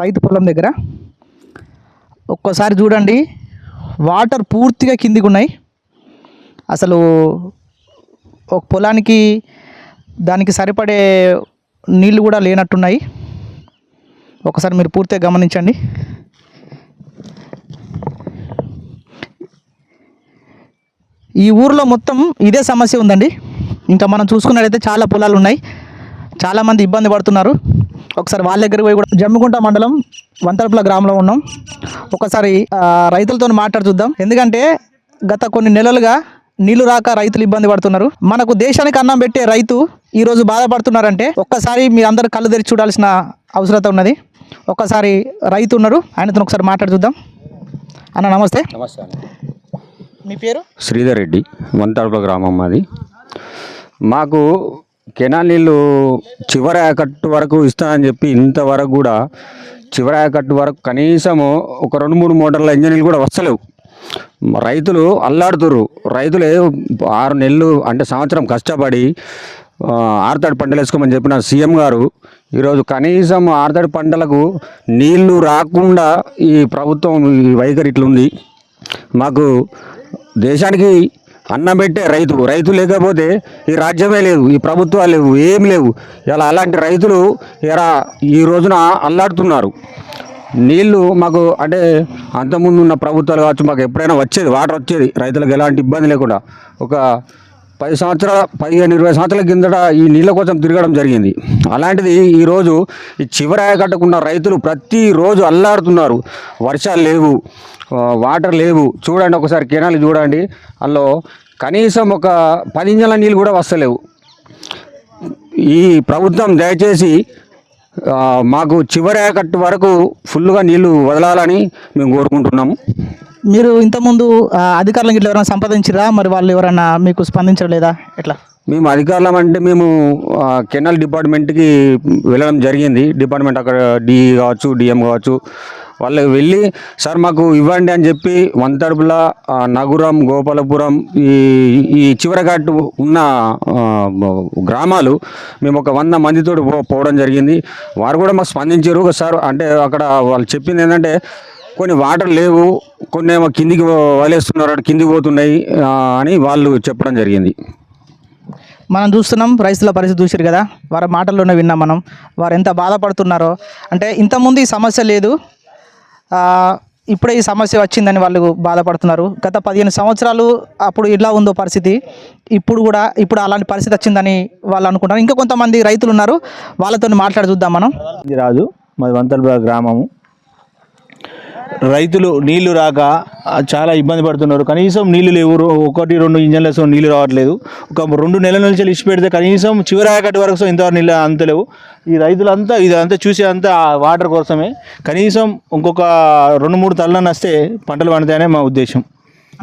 రైతు పొలం దగ్గర. ఒక్కసారి చూడండి వాటర్ పూర్తిగా కిందికి ఉన్నాయి. అసలు ఒక పొలానికి దానికి సరిపడే నీళ్ళు కూడా లేనట్టున్నాయి. ఒకసారి మీరు పూర్తిగా గమనించండి. ఈ ఊర్లో మొత్తం ఇదే సమస్య ఉందండి. ఇంకా మనం చూసుకున్నట్లయితే చాలా పొలాలు ఉన్నాయి. చాలామంది ఇబ్బంది పడుతున్నారు. ఒకసారి వాళ్ళ దగ్గరికి పోయి కూడా జమ్మికుంట మండలం వంతరపుల గ్రామంలో ఉన్నాం. ఒకసారి రైతులతో మాట్లాడి చూద్దాం. ఎందుకంటే గత కొన్ని నెలలుగా నీళ్ళు రాక రైతులు ఇబ్బంది పడుతున్నారు. మనకు దేశానికి అన్నం పెట్టే రైతు ఈరోజు బాధపడుతున్నారంటే ఒక్కసారి మీరు అందరు కళ్ళు తెరిచి చూడాల్సిన అవసరత ఉన్నది. ఒక్కసారి రైతు ఉన్నారు ఆయనతో ఒకసారి మాట్లాడి చూద్దాం. అన్న నమస్తే. నమస్తే మీ పేరు? శ్రీధర్ రెడ్డి వంతాడుపుల గ్రామం మాది. మాకు కెనాల్ నీళ్ళు చివరి ఆకట్టు వరకు ఇస్తానని చెప్పి ఇంతవరకు కూడా చివరి ఆకట్టు వరకు కనీసము ఒక రెండు మూడు మోటార్ల ఇంజనీర్లు కూడా వస్తలేవు. రైతులు అల్లాడుతుర్రు. రైతులే ఆరు నెలలు అంటే సంవత్సరం కష్టపడి ఆరుతడి పంటలు వేసుకోమని చెప్పిన సీఎం గారు ఈరోజు కనీసం ఆరుతడి పంటలకు నీళ్ళు రాకుండా ఈ ప్రభుత్వం ఈ వైఖరి ఇట్లుంది. మాకు దేశానికి అన్నం పెట్టే రైతు రైతు లేకపోతే ఈ రాజ్యమే లేదు ఈ ప్రభుత్వాలు లేవు ఏం లేవు. ఇలా అలాంటి రైతులు ఇలా ఈ రోజున అల్లాడుతున్నారు. నీళ్ళు మాకు అంటే అంతకుముందు ఉన్న ప్రభుత్వాలు కావచ్చు మాకు ఎప్పుడైనా వచ్చేది వాటర్ వచ్చేది రైతులకు ఎలాంటి ఇబ్బంది లేకుండా. ఒక పది సంవత్సరాల పదిహేను ఇరవై సంవత్సరాల కిందట ఈ నీళ్ళ కోసం తిరగడం జరిగింది. అలాంటిది ఈరోజు ఈ చివరి కట్టకుండా రైతులు ప్రతిరోజు అల్లాడుతున్నారు. వర్షాలు లేవు వాటర్ లేవు. చూడండి ఒకసారి కెనాల్ చూడండి. అందులో కనీసం ఒక పది ఇంజల నీళ్ళు కూడా వస్తలేవు. ఈ ప్రభుత్వం దయచేసి మాకు చివరి కట్టు వరకు ఫుల్గా నీళ్ళు వదలాలని మేము కోరుకుంటున్నాము. మీరు ఇంతకుముందు అధికారులకు ఇట్లా ఎవరైనా సంప్రదించారా మరి వాళ్ళు ఎవరైనా మీకు స్పందించలేదా? ఎట్లా? మేము అధికారులం అంటే మేము కెనాల్ డిపార్ట్మెంట్కి వెళ్ళడం జరిగింది. డిపార్ట్మెంట్ అక్కడ డి కావచ్చు డిఎం కావచ్చు. వాళ్ళకి వెళ్ళి సార్ మాకు ఇవ్వండి అని చెప్పి వంతడుపుల నగురం గోపాలపురం ఈ ఈ చివరఘాటు ఉన్న గ్రామాలు మేము ఒక వంద మందితో పోవడం జరిగింది. వారు కూడా మాకు స్పందించారు సార్ అంటే అక్కడ వాళ్ళు చెప్పింది ఏంటంటే కొన్ని వాటర్ లేవు కొన్ని ఏమో కిందికి వలేస్తున్నారు అటు కిందికి పోతున్నాయి అని వాళ్ళు చెప్పడం జరిగింది. మనం చూస్తున్నాం రైతుల పరిస్థితి చూసారు కదా వారి మాటల్లోనే విన్నాం మనం. వారు ఎంత బాధపడుతున్నారో. అంటే ఇంతకుముందు ఈ సమస్య లేదు ఆ, ఇప్పుడే ఈ సమస్య వచ్చిందని వాళ్ళు బాధపడుతున్నారు. గత పదిహేను సంవత్సరాలు అప్పుడు ఇలా ఉందో పరిస్థితి ఇప్పుడు కూడా ఇప్పుడు అలాంటి పరిస్థితి వచ్చిందని వాళ్ళు అనుకుంటారు ఇంకా కొంతమంది రైతులు ఉన్నారు వాళ్ళతో మాట్లాడి చూద్దాం మనం. రాజు మాది వంతలపూర గ్రామము. రైతులు నీళ్ళు రాక చాలా ఇబ్బంది పడుతున్నారు. కనీసం నీళ్ళు లేవు. ఒకటి రెండు ఇంజన్ల సో నీళ్ళు రావట్లేదు. ఒక రెండు నెలల నుంచి ఇచ్చి పెడితే కనీసం చివరి ఆయకట్టు వరకు సో ఇంతవరకు నీళ్ళు అంతలేవు. ఈ రైతులంతా ఇదంతా చూసే అంతా వాటర్ కోసమే. కనీసం ఇంకొక రెండు మూడు తలన వస్తే పంటలు పండుతాయనే మా ఉద్దేశం.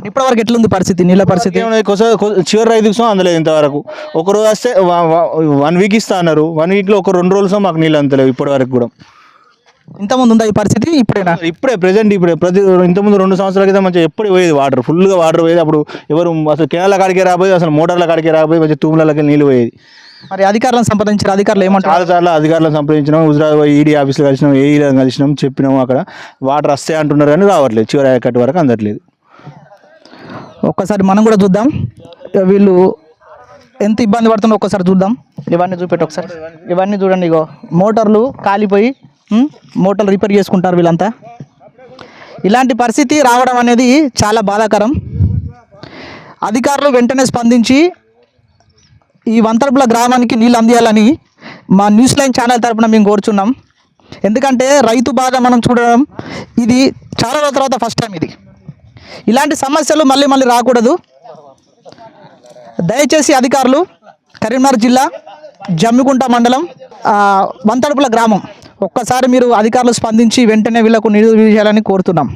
ఇప్పటివరకు ఎట్లుంది పరిస్థితి? నీళ్ళ పరిస్థితి? కొస- చివరి రైతుకు సో అందలేదు ఇంతవరకు. ఒక రోజు వస్తే వన్ వీక్ ఇస్తా అన్నారు. వన్ వీక్లో ఒక రెండు రోజులు మాకు నీళ్ళు అంతలేవు ఇప్పటి వరకు కూడా. ఇంతకుముందు ఉందా ఈ పరిస్థితి ఇప్పుడేనా? ఇప్పుడే ప్రెజెంట్ ఇప్పుడే. ప్రతి ఇంతకుముందు రెండు సంవత్సరాల క్రితం మంచిగా ఎప్పుడు పోయేది వాటర్ ఫుల్గా వాటర్ పోయేది. అప్పుడు ఎవరు అసలు కెనాల కాడికే రాబోయేది అసలు మోటార్ల కాడికే రాబోయేది మంచిగా తూములకి నీళ్ళు పోయేది. మరి అధికారులను సంప్రదించారు అధికారులు ఏమంటారు చాలా సార్లు అధికారులను సంప్రదించినాం పోయి ఈడీ ఆఫీస్లో కలిసినాం ఏఈలను కలిసినాం చెప్పినాం అక్కడ. వాటర్ వస్తాయి అంటున్నారు కానీ రావట్లేదు. చివరి కట్టు వరకు అందట్లేదు. ఒక్కసారి మనం కూడా చూద్దాం. వీళ్ళు ఎంత ఇబ్బంది పడుతుందో ఒక్కసారి చూద్దాం. ఇవన్నీ చూపెట్టు ఒకసారి. ఇవన్నీ చూడండి ఇగో. మోటార్లు కాలిపోయి మోటార్లు రిపేర్ చేసుకుంటారు వీళ్ళంతా. ఇలాంటి పరిస్థితి రావడం అనేది చాలా బాధాకరం. అధికారులు వెంటనే స్పందించి ఈ వంతరపుల గ్రామానికి నీళ్ళు అందియాలని మా న్యూస్ లైన్ ఛానల్ తరపున మేము కోరుచున్నాం. ఎందుకంటే రైతు బాధ మనం చూడడం ఇది చాలా రోజుల తర్వాత ఫస్ట్ టైం ఇది. ఇలాంటి సమస్యలు మళ్ళీ మళ్ళీ రాకూడదు. దయచేసి అధికారులు కరీంనగర్ జిల్లా జమ్మికుంట మండలం వంతడుపుల గ్రామం ఒక్కసారి మీరు అధికారులు స్పందించి వెంటనే వీళ్ళకు నిధులు చేయాలని కోరుతున్నాం.